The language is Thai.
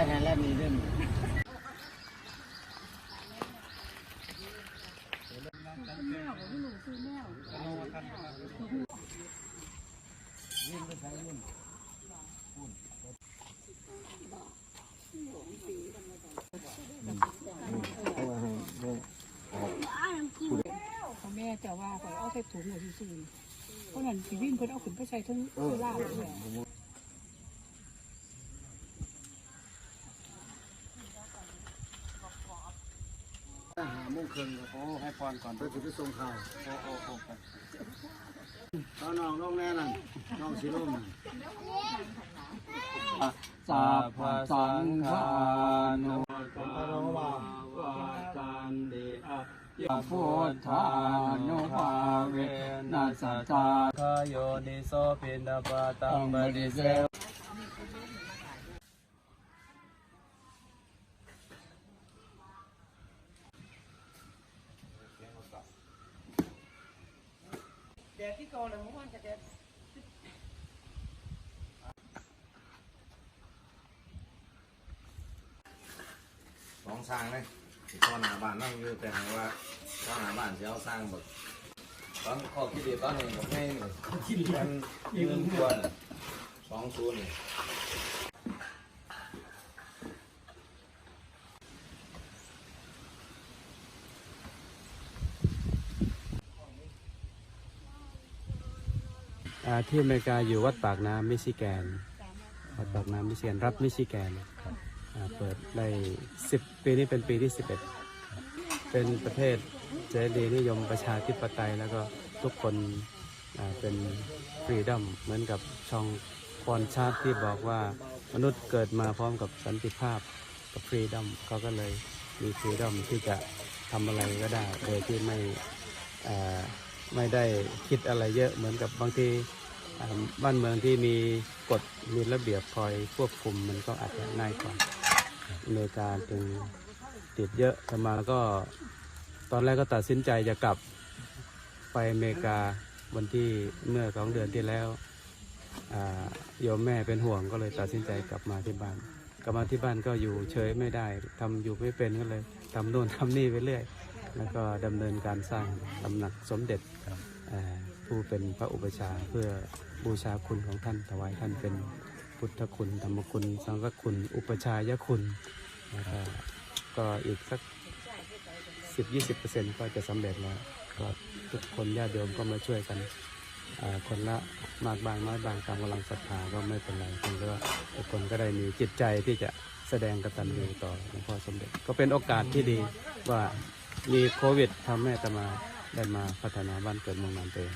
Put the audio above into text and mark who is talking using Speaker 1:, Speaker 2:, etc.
Speaker 1: ได้แทนแล้วมีเรื่อง
Speaker 2: พ่อแม่จะว่าไปเอาใส่ถุงหน่อยซื่อๆเพราะนั้นพี่วิ่งเพิ่นเอาขึ้นไปใส่ทั้งเสื้อลาเลย
Speaker 1: หาโมงครึ่งก็ขอให้พรก่อนเพื่อจะไปส่งข่าวโอ้โอ้โอ้ไปเอาน้องน้องแน่นั่นน้องสีร่มนั่น
Speaker 3: สัพพสังฆานุ
Speaker 1: พระองค์ว่า
Speaker 3: วาจันติอะยะพุทธานุภาเวนัสสตาคโยนิโสปินปาตังบริเส
Speaker 4: สองสร้างเลยที่ข้อหน้าบ้านนั่งอยู่แต่หางว่าข้อหน้าบ้านจะเอาสร้างหมดตอนข้อคิดดีตอนนี้ผมให้หนึ่งมันยืนควรสองศูนย์นี่
Speaker 3: อ่าที่อเมริกาอยู่วัดปากน้ำมิชิแกน วัดปากน้ำมิชิแกนรัฐมิชิแกนอ่าเปิดได้สิบปีนี้เป็นปีที่สิบเอ็ดเป็นประเทศเสรีนิยมประชาธิปไตยแล้วก็ทุกคนอ่าเป็นฟรีดอมเหมือนกับช่องพรชาติที่บอกว่ามนุษย์เกิดมาพร้อมกับสันติภาพกับฟรีดอมเขาก็เลยมีฟรีดอมที่จะทำอะไรก็ได้โดยที่ไม่อ่า ไม่ได้คิดอะไรเยอะเหมือนกับบางที่บ้านเมืองที่มีกฎมีระเบียบคอยควบคุมมันก็อาจจะง่ายกว่าอเมริกาจึงติดเยอะแต่มาก็ตอนแรกก็ตัดสินใจจะกลับไปอเมริกาวันที่เมื่อสองเดือนที่แล้วอ่าโยมแม่เป็นห่วงก็เลยตัดสินใจกลับมาที่บ้าน กลับมาที่บ้านก็อยู่เฉยไม่ได้ทำอยู่ไม่เป็นก็เลยทำโน่นทำนี่ไปเรื่อย แล้วก็ดำเนินการสร้างตำหนักสมเด็จผู้เป็นพระอุปชาเพื่อบูชาคุณของท่านถวายท่านเป็นพุทธคุณธรรมคุณ สังฆคุณ อุปชายคุณแล้วก็ก็อีกสัก 10-20%ก็จะสำเร็จแล้วก็ทุกคนญาติโยมก็มาช่วยกันคนละมากบางน้อยบางตามกำลังศรัทธาก็ไม่เป็นไรเพียงแต่ว่าทุกคนก็ได้มีจิตใจที่จะแสดงกตัญญูต่อหลวงพ่อสมเด็จ ก็เป็นโอกาสที่ดีว่า มีโควิดทำให้อาตมาได้มาพัฒนาบ้านเกิดเมืองนานตัวเอง